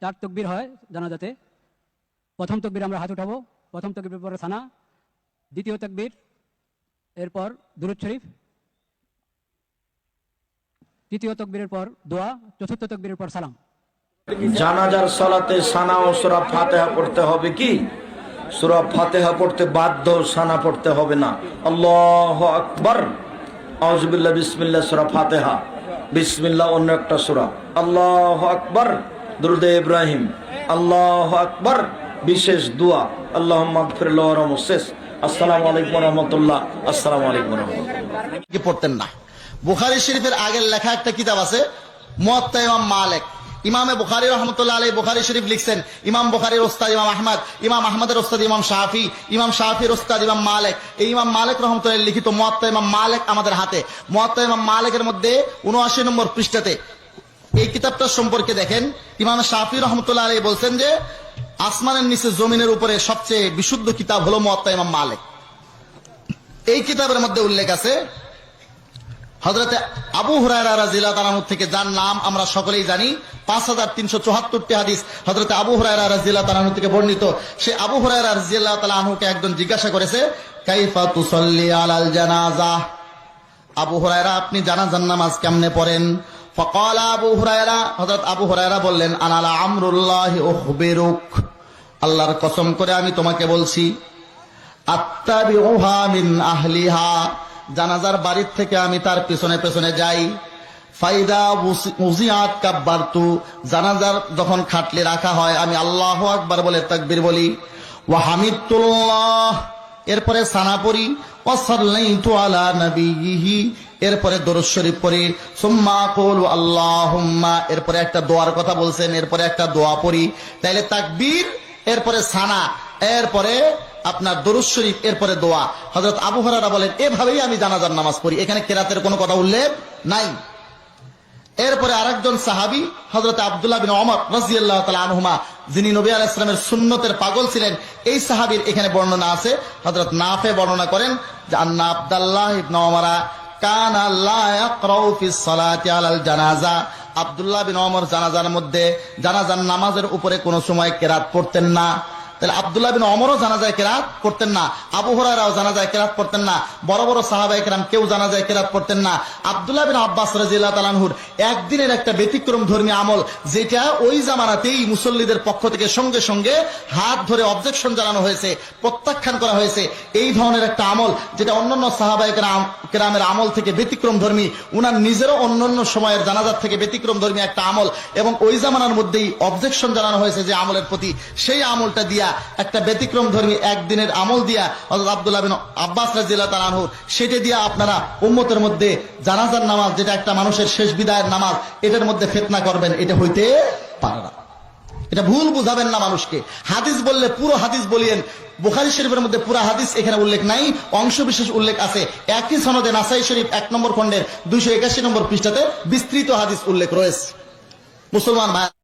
চার তকবির হয় জানাজাতে। প্রথম তকবির আমরা হাত উঠাবো। প্রথম তকবির পরে সানা, দ্বিতীয় তকবির, এরপর দুরুদ শরীফ, তৃতীয় তকবীরের পর দোয়া, চতুর্থ তকবীরের পর সালাম। জানাজার সালাতে সানা ও সুরা ফাতেহা পড়তে হবে কি? সুরা ফাতেহা পড়তে বাধ্য, সানা পড়তে হবে না। আল্লাহ আকবর। আউজবিল্লা বিসমিল্লা সুরা ফাতেহা। বিসমিল্লা অন্য একটা সুরা। আল্লাহ আকবর। দুরুদে ইব্রাহিম। আল্লাহ আকবর, বিশেষ দোয়া। আল্লাহ মাগফিরুল্লাহ আসসালামু আলাইকুম রহমতুল্লাহ। আসসালামু আলাইকুম রহমতুল্লাহ। পড়তেন না। বুখারি শরীফের আগের লেখা একটা কিতাব আছে, মুয়াত্তা মালিক। ইমামে বুখারি রহমতুল্লাহ আলী বুখারি শরীফ লিখছেন, ইমাম বুখারির ওস্তাদ ইমাম আহমদ, ইমাম আহমদের ওস্তাদ ইমাম শাহি ইমাম শাহির ওস্তাদ ইমাম মালেক। এই ইমাম মালিক রহমতুল্লাহ লিখিত মুয়াত্তা ইমাম মালেক আমাদের হাতে। মুয়াত্তা ইমাম মালেকের মধ্যে উনআশি নম্বর পৃষ্ঠাতে এই কিতাবটা সম্পর্কে দেখেন। ইমাম শাহি রহমতুল্লাহ আলী বলছেন যে, আসমানের নিচে জমিনের উপরে সবচেয়ে বিশুদ্ধ কিতাব হলো মুয়াত্তা ইমাম মালিক। এই কিতাবের মধ্যে উল্লেখ আছে হজরতে আবু তালানু থেকে যার নাম আমরা সকলেই জানি, পাঁচ হাজার তিনশো চুহাত্তরটি হাদিস হজরতে আবু হুরায়রা রাজিল্লাহ তালানু থেকে বর্ণিত। সে আবু হুরায়রা রাজিল্লাহ তালাহুকে একজন জিজ্ঞাসা করেছে, কাইফা তুসল্লি আলাল জানাজা? আবু হুরায়রা, আপনি জানাজার নামাজ কেমনে পড়েন? ফকাল আবু হুরায়রা হজরত আবু হুরায়রা বললেন, আনালা আমরুল্লাহ ওহবেরুক আল্লাহর কসম করে আমি তোমাকে বলছি আত্মাবিউহা মিন আহলিহা। জানাজার বাড়ির থেকে আমি তার পেছনে পেছনে যাই। ফাইদা উজিয়াত কাব্বারতু। জানাজার যখন খাটলে রাখা হয়, আমি আল্লাহ আকবার বলে তাকবীর বলি, ওয়া হামিদুল্লাহ এরপরে সানা পড়ি এরপরে দরুদ শরীফ পড়ি, সুম্মা আকুলু আল্লাহুম্মা। এরপরে একটা দোয়ার কথা বলছেন, এরপরে একটা দোয়া পড়ি। তাইলে তাকবীর, এরপরে সানা, এরপরে আপনার দরুদ শরীফ, এরপরে দোয়া। হজরত আবু হরারা বলেন, এভাবেই আমি জানাজার নামাজ পড়ি। এখানে কেরাতের কোনো কথা উল্লেখ নাই। এরপরে আরেকজন সাহাবি হজরত আবদুল্লাহ বিন অমর রাজিয়াল্লাহ তালা আনহুমা, যিনি নবী আল ইসলামের সুন্নতের পাগল ছিলেন, এই সাহাবির এখানে বর্ণনা আছে। হজরত নাফে বর্ণনা করেন যে, আন্না আবদাল্লাহ ইবনে ওমরা, কান আল্লাহ জানাজা। আব্দুল্লাহ বিন ওমর জানাজার মধ্যে, জানাজার নামাজের উপরে কোনো সময় কেরাত পড়তেন না। তাহলে আবদুল্লাহ বিন অমরও জানা যায় কেরাত করতেন না। আবু হরারাও জানা যায় কেরাত করতেন না। বড় বড় সাহাবাই কেরাম কেউ জানা যায় কেরাত করতেন না। আবদুল্লাহ বিন আব্বাস রাজিল্লাহ তালানহুর একদিনের একটা ব্যতিক্রম ধর্মী আমল, যেটা ওই জামানাতেই মুসল্লিদের পক্ষ থেকে সঙ্গে সঙ্গে হাত ধরে অবজেকশন জানানো হয়েছে, প্রত্যাখ্যান করা হয়েছে। এই ধরনের একটা আমল, যেটা অন্যান্য সাহাবাই কেরাম, কেরামের আমল থেকে ব্যতিক্রম ধর্মী, উনার নিজেরও অন্যান্য সময়ের জানাজার থেকে ব্যতিক্রম ধর্মী একটা আমল। এবং ওই জামানার মধ্যেই অবজেকশন জানানো হয়েছে যে আমলের প্রতি। সেই আমলটা দিয়া একটা ব্যতিক্রম ধর্মী একদিনের আমল দিয়া হযরত আব্দুল্লাহ বিন আব্বাস রাজিয়াল্লাহু তাআলা আনহুর সেটা দিয়া আপনারা উম্মতের মধ্যে জানাজার নামাজ, যেটা একটা মানুষের শেষ বিদায়ের নামাজ, এটার মধ্যে ফেতনা করবেন, এটা হইতে পারে না। এটা ভুল বুঝাবেন না মানুষকে। হাদিস বললে পুরো হাদিস বলিয়েন। বুখারি শরীফের মধ্যে পুরো হাদিস এখানে উল্লেখ নাই অংশ বিশেষ উল্লেখ আছে। একই সনদে নাসাই শরীফ এক নম্বর খণ্ডের দুইশো একাশি নম্বর পৃষ্ঠাতে বিস্তৃত হাদিস উল্লেখ রয়েছে। মুসলমান ভাই